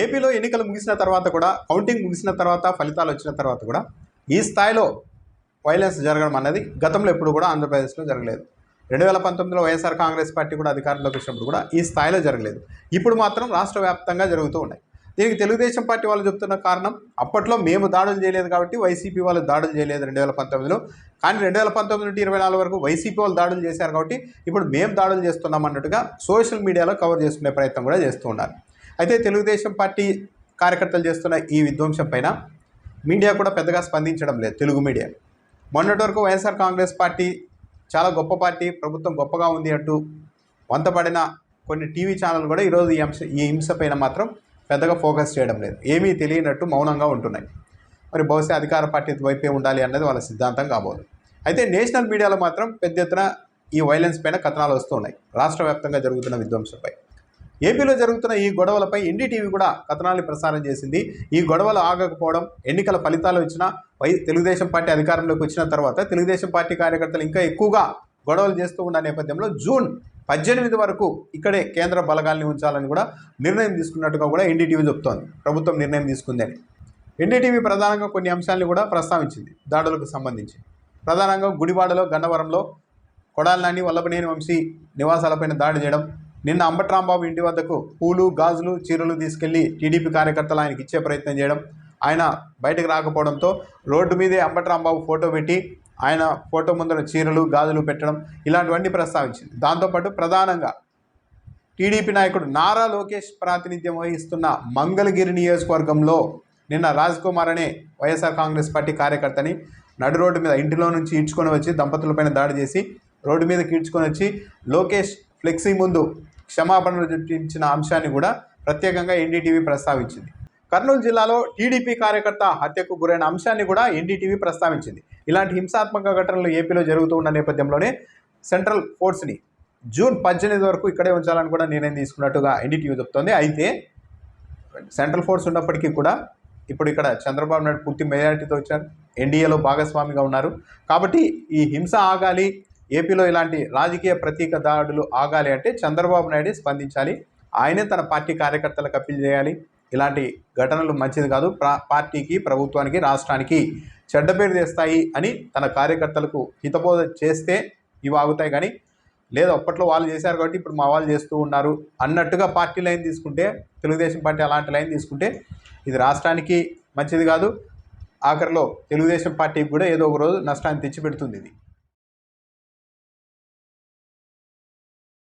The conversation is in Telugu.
ఏపీలో ఎన్నికలు ముగిసిన తర్వాత కూడా కౌంటింగ్ ముగిసిన తర్వాత ఫలితాలు వచ్చిన తర్వాత కూడా ఈ స్థాయిలో వైలెన్స్ జరగడం అన్నది గతంలో ఎప్పుడు కూడా ఆంధ్రప్రదేశ్లో జరగలేదు. రెండు వేల పంతొమ్మిదిలో వైఎస్ఆర్ కాంగ్రెస్ పార్టీ కూడా అధికారంలోకి వచ్చినప్పుడు కూడా ఈ స్థాయిలో జరగలేదు. ఇప్పుడు మాత్రం రాష్ట్ర వ్యాప్తంగా జరుగుతూ ఉన్నాయి. దీనికి తెలుగుదేశం పార్టీ వాళ్ళు చెప్తున్న కారణం అప్పట్లో మేము దాడులు చేయలేదు కాబట్టి వైసీపీ వాళ్ళు దాడులు చేయలేదు రెండు వేల పంతొమ్మిదిలో. కానీ రెండు వేల పంతొమ్మిది నుండి ఇరవై నాలుగు వరకు వైసీపీ వాళ్ళు దాడులు చేశారు కాబట్టి ఇప్పుడు మేము దాడులు చేస్తున్నాం అన్నట్టుగా సోషల్ మీడియాలో కవర్ చేసుకునే ప్రయత్నం కూడా చేస్తూ ఉన్నారు. అయితే తెలుగుదేశం పార్టీ కార్యకర్తలు చేస్తున్న ఈ విధ్వంసం పైన మీడియా కూడా పెద్దగా స్పందించడం లేదు తెలుగు మీడియా. మొన్నటి వరకు వైఎస్ఆర్ కాంగ్రెస్ పార్టీ చాలా గొప్ప పార్టీ ప్రభుత్వం గొప్పగా ఉంది అంటూ వంతపడిన కొన్ని టీవీ ఛానల్ కూడా ఈరోజు ఈ అంశ ఈ హింస పైన మాత్రం పెద్దగా ఫోకస్ చేయడం లేదు. ఏమీ తెలియనట్టు మౌనంగా ఉంటున్నాయి. మరి బహుశా అధికార పార్టీ వైపే ఉండాలి అన్నది వాళ్ళ సిద్ధాంతం కాబోదు. అయితే నేషనల్ మీడియాలో మాత్రం పెద్ద ఎత్తున ఈ వైలెన్స్ పైన కథనాలు వస్తున్నాయి రాష్ట్ర వ్యాప్తంగా జరుగుతున్న విధ్వంసంపై. ఏపీలో జరుగుతున్న ఈ గొడవలపై ఎన్డీటీవీ కూడా కథనాన్ని ప్రసారం చేసింది. ఈ గొడవలు ఆగకపోవడం ఎన్నికల ఫలితాలు వచ్చినా వై తెలుగుదేశం పార్టీ అధికారంలోకి వచ్చిన తర్వాత తెలుగుదేశం పార్టీ కార్యకర్తలు ఇంకా ఎక్కువగా గొడవలు చేస్తూ ఉన్న నేపథ్యంలో జూన్ పద్దెనిమిది వరకు ఇక్కడే కేంద్ర బలగాల్ని ఉంచాలని కూడా నిర్ణయం తీసుకున్నట్టుగా కూడా ఎన్డీటీవీ చెప్తోంది. ప్రభుత్వం నిర్ణయం తీసుకుందని ఎన్డీటీవీ ప్రధానంగా కొన్ని అంశాలను కూడా ప్రస్తావించింది. దాడులకు సంబంధించి. ప్రధానంగా గుడివాడలో గన్నవరంలో కొడాలనాని వల్లభనేని వంశీ నివాసాలపైన దాడి చేయడం నిన్న అంబట్రాంబాబు ఇంటి వద్దకు పూలు గాజులు చీరలు తీసుకెళ్ళి టీడీపీ కార్యకర్తలు ఆయనకి ఇచ్చే ప్రయత్నం చేయడం ఆయన బయటకు రాకపోవడంతో రోడ్డు మీదే అంబట్రాంబాబు ఫోటో పెట్టి ఆయన ఫోటో ముందర చీరలు గాజులు పెట్టడం ఇలాంటివన్నీ ప్రస్తావించింది. దాంతోపాటు ప్రధానంగా టీడీపీ నాయకుడు నారా లోకేష్ ప్రాతినిధ్యం వహిస్తున్న మంగళగిరి నియోజకవర్గంలో నిన్న రాజ్ కుమార్ అనే వైఎస్ఆర్ కాంగ్రెస్ పార్టీ కార్యకర్తని నడు రోడ్డు మీద ఇంటిలో నుంచి ఈడ్చుకొని వచ్చి దంపతులపైన దాడి చేసి రోడ్డు మీద ఈడ్చుకొని వచ్చి లోకేష్ ఫ్లెక్సీ ముందు క్షమాపణలు చూపించిన అంశాన్ని కూడా ప్రత్యేకంగా ఎన్డీటీవీ ప్రస్తావించింది. కర్నూలు జిల్లాలో టీడీపీ కార్యకర్త హత్యకు గురైన అంశాన్ని కూడా ఎన్డీటీవీ ప్రస్తావించింది. ఇలాంటి హింసాత్మక ఘటనలు ఏపీలో జరుగుతూ ఉన్న నేపథ్యంలోనే సెంట్రల్ ఫోర్స్ని జూన్ పద్దెనిమిది వరకు ఇక్కడే ఉంచాలని కూడా నిర్ణయం తీసుకున్నట్టుగా ఎన్డీటీవీ చెప్తోంది. అయితే సెంట్రల్ ఫోర్స్ ఉన్నప్పటికీ కూడా ఇప్పుడు ఇక్కడ చంద్రబాబు నాయుడు పూర్తి మెజారిటీతో వచ్చారు. ఎన్డీఏలో భాగస్వామిగా ఉన్నారు. కాబట్టి ఈ హింస ఆగాలి ఏపీలో ఇలాంటి రాజకీయ ప్రతీక దాడులు ఆగాలి అంటే చంద్రబాబు నాయుడు స్పందించాలి. ఆయనే తన పార్టీ కార్యకర్తలకు అప్పీల్ చేయాలి. ఇలాంటి ఘటనలు మంచిది కాదు. ప్రా పార్టీకి ప్రభుత్వానికి రాష్ట్రానికి చెడ్డ పేరు తెస్తాయి అని తన కార్యకర్తలకు హితబోధ చేస్తే ఇవి ఆగుతాయి కానీ లేదు అప్పట్లో వాళ్ళు చేశారు కాబట్టి ఇప్పుడు మా వాళ్ళు చేస్తూ ఉన్నారు అన్నట్టుగా పార్టీ లైన్ తీసుకుంటే తెలుగుదేశం పార్టీ అలాంటి లైన్ తీసుకుంటే ఇది రాష్ట్రానికి మంచిది కాదు. ఆఖరిలో తెలుగుదేశం పార్టీకి కూడా ఏదో ఒక రోజు నష్టాన్ని తెచ్చిపెడుతుంది ఇది.